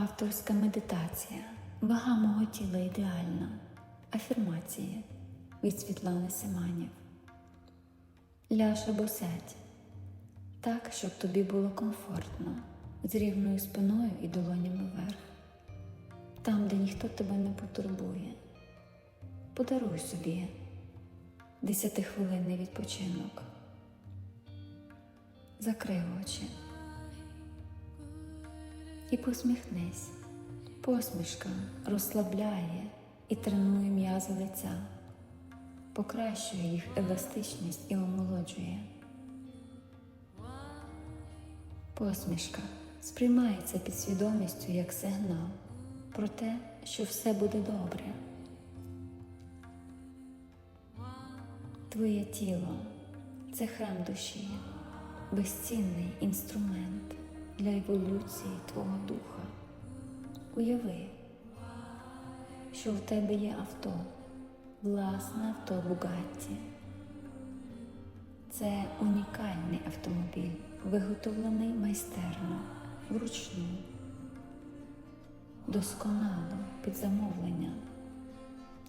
Авторська медитація. Вага мого тіла ідеальна. Афірмації від Світлани Семанів. Ляж або сядь так, щоб тобі було комфортно, з рівною спиною і долонями вверх. Там, де ніхто тебе не потурбує. Подаруй собі десятихвилинний відпочинок. Закрий очі і посміхнись. Посмішка розслабляє і тренує м'язи лиця, покращує їх еластичність і омолоджує. Посмішка сприймається підсвідомістю як сигнал про те, що все буде добре. Твоє тіло це храм душі, безцінний інструмент для еволюції твого духа. Уяви, що в тебе є авто, власне авто Бугатті. Це унікальний автомобіль, виготовлений майстерно, вручну, досконало під замовлення,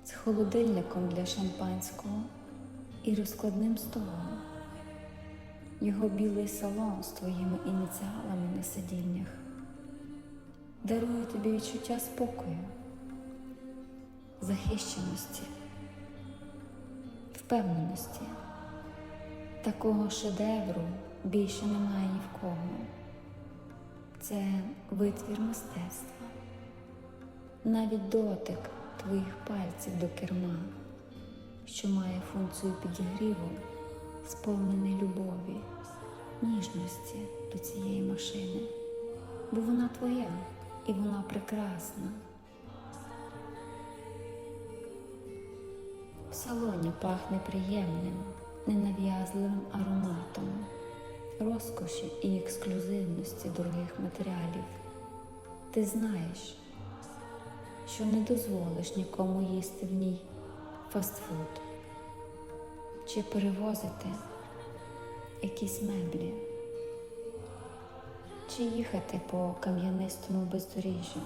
з холодильником для шампанського і розкладним столом. Його білий салон з твоїми ініціалами на сидіннях дарує тобі відчуття спокою, захищеності, впевненості. Такого шедевру більше немає ні в кого. Це витвір мистецтва. Навіть дотик твоїх пальців до керма, що має функцію підігріву, сповнений любові, ніжності до цієї машини, бо вона твоя і вона прекрасна. В салоні пахне приємним, ненав'язливим ароматом, розкоші і ексклюзивності дорогих матеріалів. Ти знаєш, що не дозволиш нікому їсти в ній фастфуд чи перевозити якісь меблі, чи їхати по кам'янистому бездоріжжю.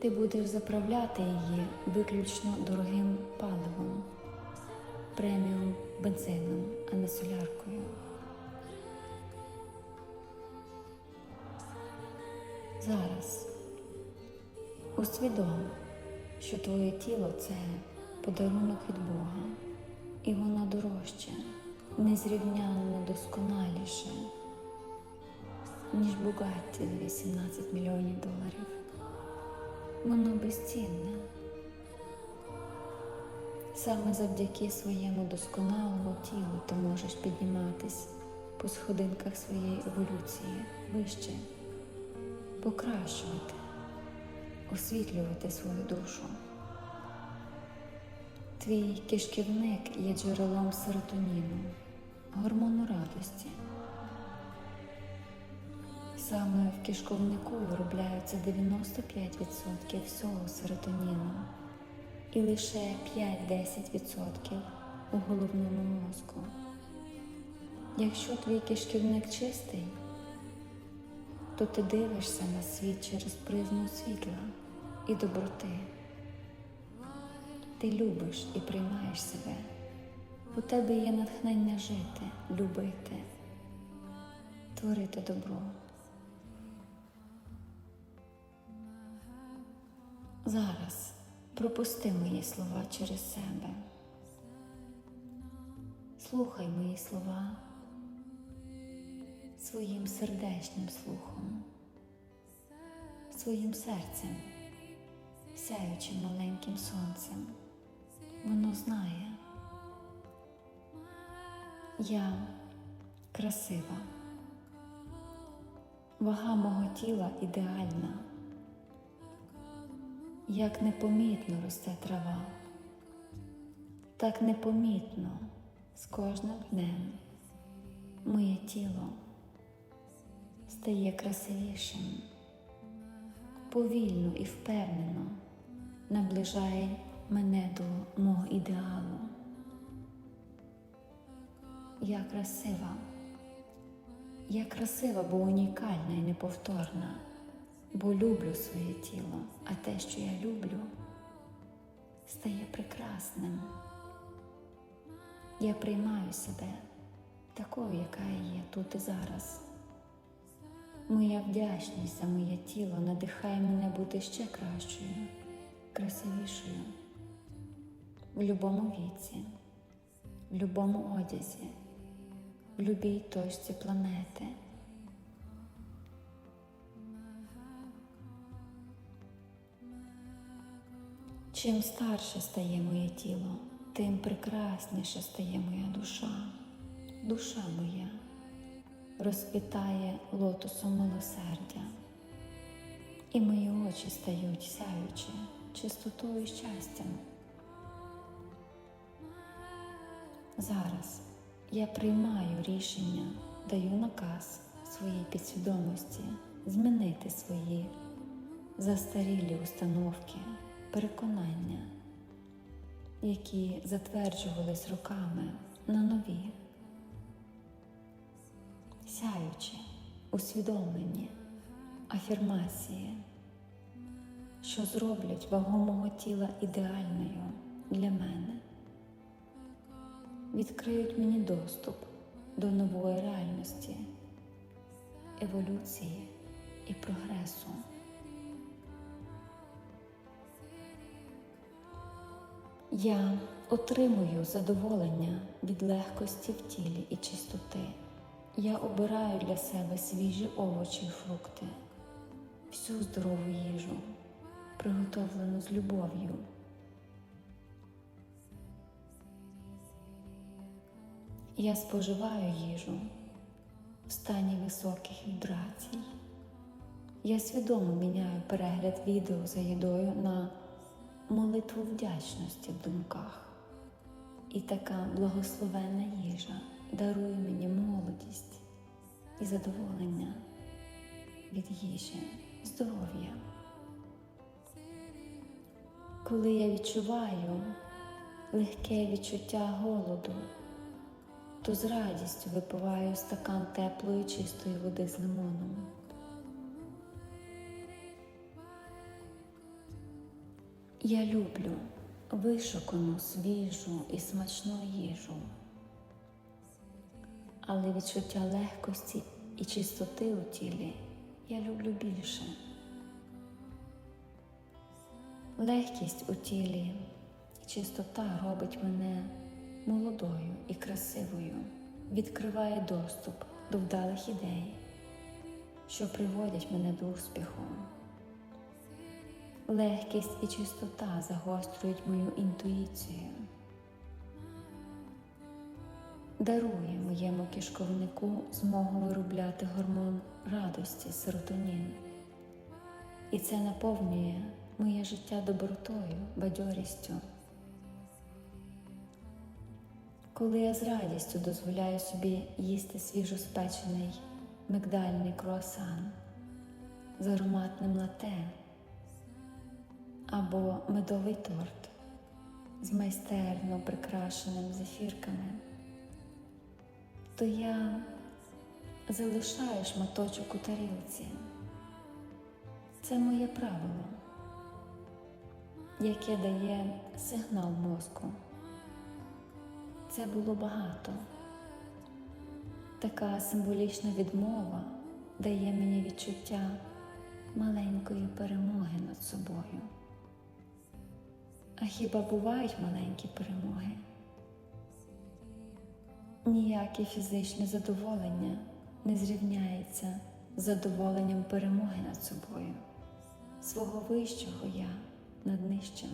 Ти будеш заправляти її виключно дорогим паливом, преміум бензином, а не соляркою. Зараз усвідом, що твоє тіло це подарунок від Бога, і воно дорожче, незрівнянно досконаліше, ніж Бугатті за 18 мільйонів доларів. Воно безцінне. Саме завдяки своєму досконалому тілу ти можеш підніматись по сходинках своєї еволюції вище, покращувати, освітлювати свою душу. Твій кишківник є джерелом серотоніну, гормону радості. Саме в кишковнику виробляється 95% всього серотоніну і лише 5-10% у головному мозку. Якщо твій кишківник чистий, то ти дивишся на світ через призму світла і доброти. Ти любиш і приймаєш себе. У тебе є натхнення жити, любити, творити добро. Зараз пропусти мої слова через себе. Слухай мої слова своїм сердечним слухом, своїм серцем, сяючим маленьким сонцем. Воно знає. Я красива. Вага мого тіла ідеальна. Як непомітно росте трава, так непомітно з кожним днем моє тіло стає красивішим, повільно і впевнено наближає мене до мого ідеалу. Я красива, Я красива, бо унікальна і неповторна, бо люблю своє тіло, а те, що я люблю, стає прекрасним. Я приймаю себе такою, яка є тут і зараз. Моя вдячність за моє тіло надихає мене бути ще кращою, красивішою в будь-якому віці, в будь-якому одязі, в будь-якій точці планети. Чим старше стає моє тіло, тим прекрасніше стає моя душа. Душа моя розквітає лотосом милосердя, і мої очі стають сяючі чистотою і щастям. Зараз я приймаю рішення, даю наказ своїй підсвідомості змінити свої застарілі установки, переконання, які затверджувались роками на нові, сяючі, усвідомлені афірмації, що зроблять вагу мого тіла ідеальною для мене відкриють мені доступ до нової реальності, еволюції і прогресу. Я отримую задоволення від легкості в тілі і чистоти. Я обираю для себе свіжі овочі і фрукти, всю здорову їжу, приготовлену з любов'ю. Я споживаю їжу в стані високих вібрацій. Я свідомо міняю перегляд відео за їдою на молитву вдячності в думках. І така благословенна їжа дарує мені молодість і задоволення від їжі, здоров'я. Коли я відчуваю легке відчуття голоду, то з радістю випиваю стакан теплої чистої води з лимоном. Я люблю вишукану, свіжу і смачну їжу, але відчуття легкості і чистоти у тілі я люблю більше. Легкість у тілі і чистота робить мене молодою і красивою, відкриває доступ до вдалих ідей, що приводять мене до успіху. Легкість і чистота загострюють мою інтуїцію, дарує моєму кишковнику змогу виробляти гормон радості серотонін. І це наповнює моє життя добротою, бадьорістю. Коли я з радістю дозволяю собі їсти свіжоспечений мигдальний круасан з ароматним лате або медовий торт з майстерно прикрашеним зефірками, то я залишаю шматочок у тарілці. Це моє правило, яке дає сигнал мозку. Це було багато. Така символічна відмова дає мені відчуття маленької перемоги над собою. А хіба бувають маленькі перемоги? Ніяке фізичне задоволення не зрівняється з задоволенням перемоги над собою, свого вищого я над нижчим.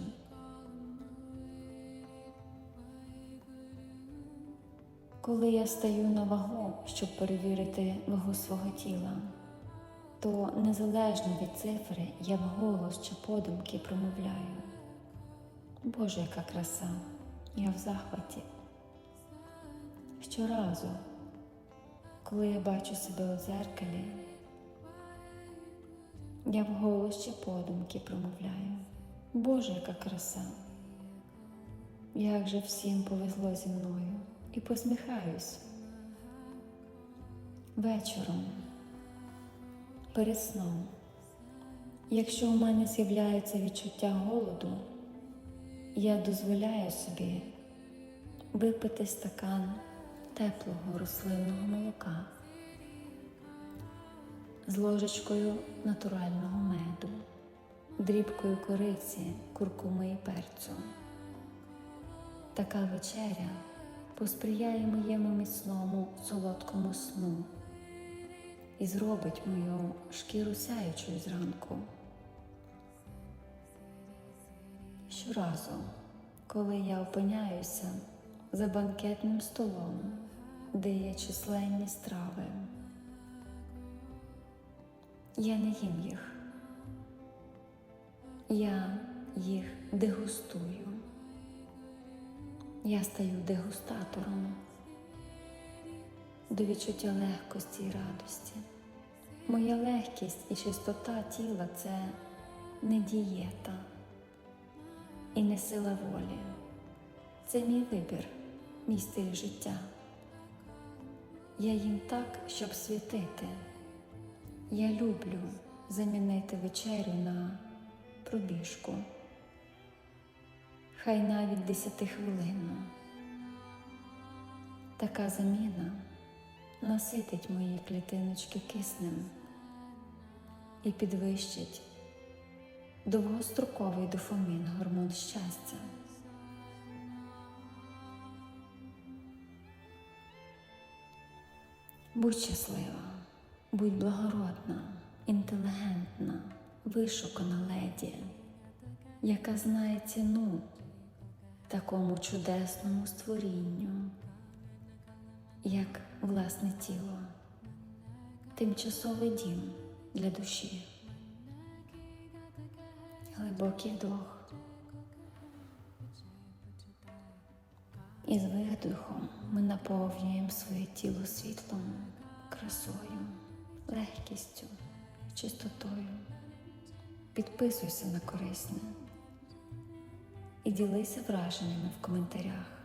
Коли я стаю на вагу, щоб перевірити вагу свого тіла, то незалежно від цифри я вголос чи подумки промовляю. Боже, яка краса, я в захваті. Щоразу, коли я бачу себе у зеркалі, я вголос чи подумки промовляю. Боже, яка краса! Як же всім повезло зі мною і посміхаюсь. вечором, перед сном. Якщо у мене з'являється відчуття голоду, я дозволяю собі випити стакан теплого рослинного молока з ложечкою натурального меду, дрібкою кориці, куркуми і перцю. Така вечеря посприяє моєму міцному солодкому сну і зробить мою шкіру сяючою зранку. Щоразу, коли я опиняюся за банкетним столом, де є численні страви, я не їм їх. Я їх дегустую. Я стаю дегустатором до відчуття легкості і радості. Моя легкість і чистота тіла це не дієта і не сила волі. Це мій вибір, мій стиль життя. Я їм так, щоб світити. Я люблю замінити вечерю на пробіжку. Хай навіть десятихвилинну. Така заміна наситить мої клітиночки киснем і підвищить довгостроковий дофамін гормон щастя. Будь щаслива, будь благородна, інтелігентна, вишукана леді, яка знає ціну такому чудесному створінню, як власне тіло, тимчасовий дім для душі. Глибокий вдох. І з видихом ми наповнюємо своє тіло світлом, красою, легкістю, чистотою. Підписуйся на корисне і ділися враженнями в коментарях.